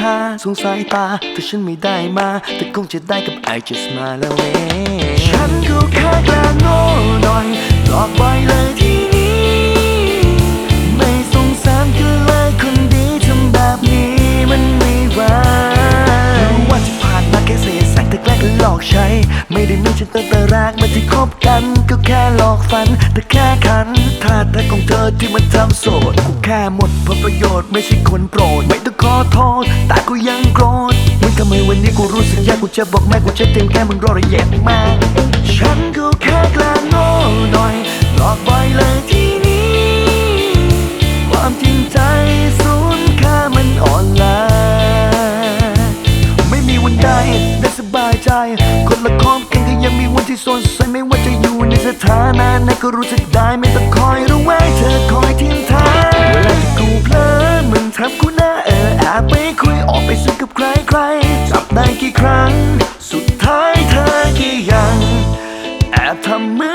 ท่าสงสายตาถ้าฉันไม่ได้มา แต่คงจะได้กับ I just smile away. มื่อที่คบกันก็แค่หลอกฝัน แต่แค่ขันท่าทางของเธอที่มันทำโสดกูแค่หมดผลประโยชน์ไม่ใช่คนโปรด ไม่ต้องขอโทษแต่กูยังโกรธมึงทำไมวันนี้กูรู้สึกยากกูจะบอกแม่กูจะเต็มแค่มึงรอระเย็ดมากฉันก็แค่กลางโง่หน่อยหลอกไปเลยที่นี้ ความจริงใจสูญค่ามันอ่อนล้าไม่มีวันใดได้สบายใจ คนละครั้งมีวัน ที่สดใสไม่ว่าจะอยู่ในสถานะไหนก็รู้สึกได้ไม่ต้องคอยระแวงเธอคอยทิ้งท้ายเวลาที่กูเพลอมึงทำกูหน้าเออแอบไปคุยออกไปสนกกับใครใครๆจับได้กี่ครั้ง สุดท้ายเธอกี่ยังแอบทำมือ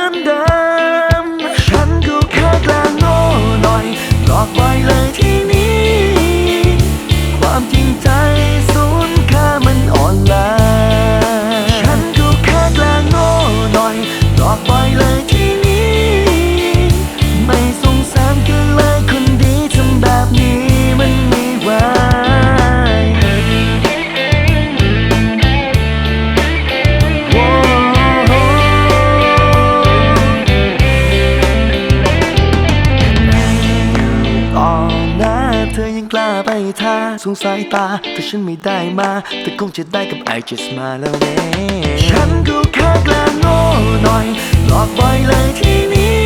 ท่าสงสายตาแต่ฉันไม่ได้มา แต่คงจะได้กับ I just มาแล้วเองฉันก็แค่กลางโง่หน่อยหลอกไปเลยที่นี้